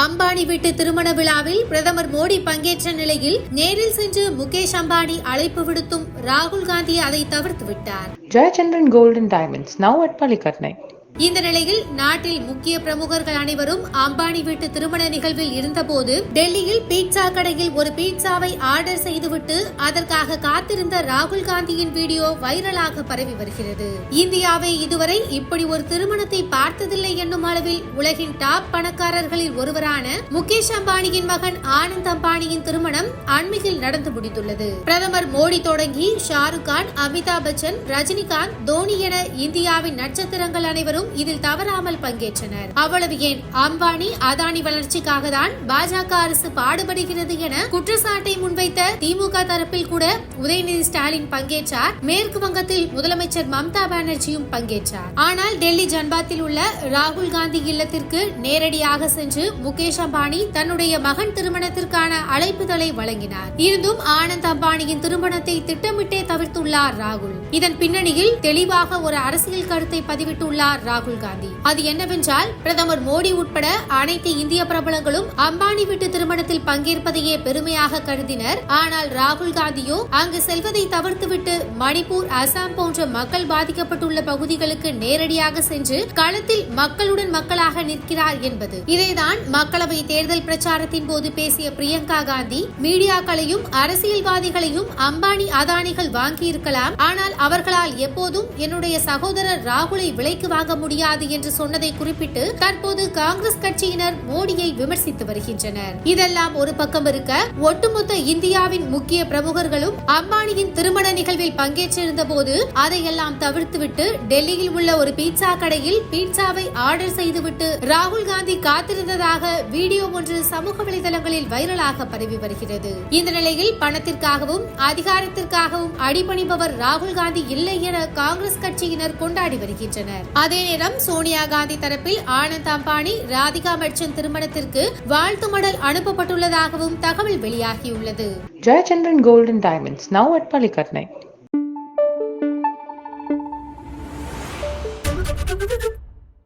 அம்பானி வீட்டு திருமண விழாவில் பிரதமர் மோடி பங்கேற்ற நிலையில் நேரில் சென்று முகேஷ் அம்பானி அழைப்பு விடுத்தும் ராகுல் காந்தி அதை தவிர்த்து விட்டார். Jayachandran golden diamonds now at at இந்த நிலையில் நாட்டில் முக்கிய பிரமுகர்கள் அனைவரும் அம்பானி வீட்டு திருமண நிகழ்வில் இருந்தபோது டெல்லியில் பீட்சா கடையில் ஒரு பீட்சாவை ஆர்டர் செய்துவிட்டு அதற்காக காத்திருந்த ராகுல் காந்தியின் வீடியோ வைரலாக பரவி வருகிறது. இந்தியாவை இதுவரை இப்படி ஒரு திருமணத்தை பார்த்ததில்லை என்னும் அளவில் உலகின் டாப் பணக்காரர்களில் ஒருவரான முகேஷ் அம்பானியின் மகன் ஆனந்த் அம்பானியின் திருமணம் அண்மையில் நடந்து முடிந்துள்ளது. பிரதமர் மோடி தொடங்கி ஷாருக் கான் அமிதாப் பச்சன் ரஜினிகாந்த் தோனி என இந்தியாவின் நட்சத்திரங்கள் அனைவரும் இதில் தவறாமல் பங்கேற்றனர். அவ்வளவு ஏன் அம்பானி அதானி வளர்ச்சிக்காக தான் பாஜக அரசு பாடுபடுகிறது என குற்றச்சாட்டை முன்வைத்த திமுக தரப்பில் கூட உதயநிதி ஸ்டாலின் பங்கேற்றார். மேற்கு வங்கத்தில் முதலமைச்சர் மம்தா பானர்ஜியும் பங்கேற்றார். ஆனால் டெல்லி ஜன்பாத்தில் உள்ள ராகுல் காந்தி இல்லத்திற்கு நேரடியாக சென்று முகேஷ் அம்பானி தன்னுடைய மகன் திருமணத்திற்கான அழைப்புதலை வழங்கினார். இருந்தும் ஆனந்த் அம்பானியின் திருமணத்தை திட்டமிட்டே தவிர்த்துள்ளார் ராகுல். இதன் பின்னணியில் தெளிவாக ஒரு அரசியல் கருத்தை பதிவிட்டுள்ளார் ராகுல். ராகுல் காந்தி. அது என்னவென்றால் பிரதமர் மோடி உட்பட அனைத்து இந்திய பிரபலங்களும் அம்பானி வீட்டு திருமணத்தில் பங்கேற்பதையே பெருமையாக கருதினர். ஆனால் ராகுல் காந்தியோ அங்கு செல்வதை தவிர்த்துவிட்டு மணிப்பூர் அசாம் போன்ற மக்கள் பாதிக்கப்பட்டுள்ள பகுதிகளுக்கு நேரடியாக சென்று களத்தில் மக்களுடன் மக்களாக நிற்கிறார் என்பது. இதைதான் மக்களவை தேர்தல் பிரச்சாரத்தின் போது பேசிய பிரியங்கா காந்தி மீடியாக்களையும் அரசியல்வாதிகளையும் அம்பானி அதானிகள் வாங்கியிருக்கலாம். ஆனால் அவர்களால் எப்போதும் என்னுடைய சகோதரர் ராகுலை விலைக்கு வாங்க முடியாது என்று சொன்னதை குறிப்பிட்டு தற்போது காங்கிரஸ் கட்சியினர் மோடியை விமர்சித்து வருகின்றனர். இதெல்லாம் ஒரு பக்கம் இருக்க ஒட்டுமொத்த இந்தியாவின் முக்கிய பிரமுகர்களும் அம்பானியின் திருமண நிகழ்வில் பங்கேற்றிருந்த போது அதையெல்லாம் தவிர்த்துவிட்டு டெல்லியில் உள்ள ஒரு பீட்சா கடையில் பீட்சாவை ஆர்டர் செய்துவிட்டு ராகுல் காந்தி காத்திருந்ததாக வீடியோ ஒன்று சமூக வலைதளங்களில் வைரலாக பரவி வருகிறது. இந்த நிலையில் பணத்திற்காகவும் அதிகாரத்திற்காகவும் அடிபணிபவர் ராகுல் காந்தி இல்லை என காங்கிரஸ் கட்சியினர் கொண்டாடி வருகின்றனர். அதே நேரம் சோனியா காந்தி தரப்பில் ஆனந்த் அம்பானி ராதிகா மர்ச்சன் திருமணத்திற்கு வாழ்த்து மடல் அனுப்பப்பட்டுள்ளதாகவும் தகவல் வெளியாகியுள்ளது. Jayachandran golden diamonds now at பள்ளிக்கட்னை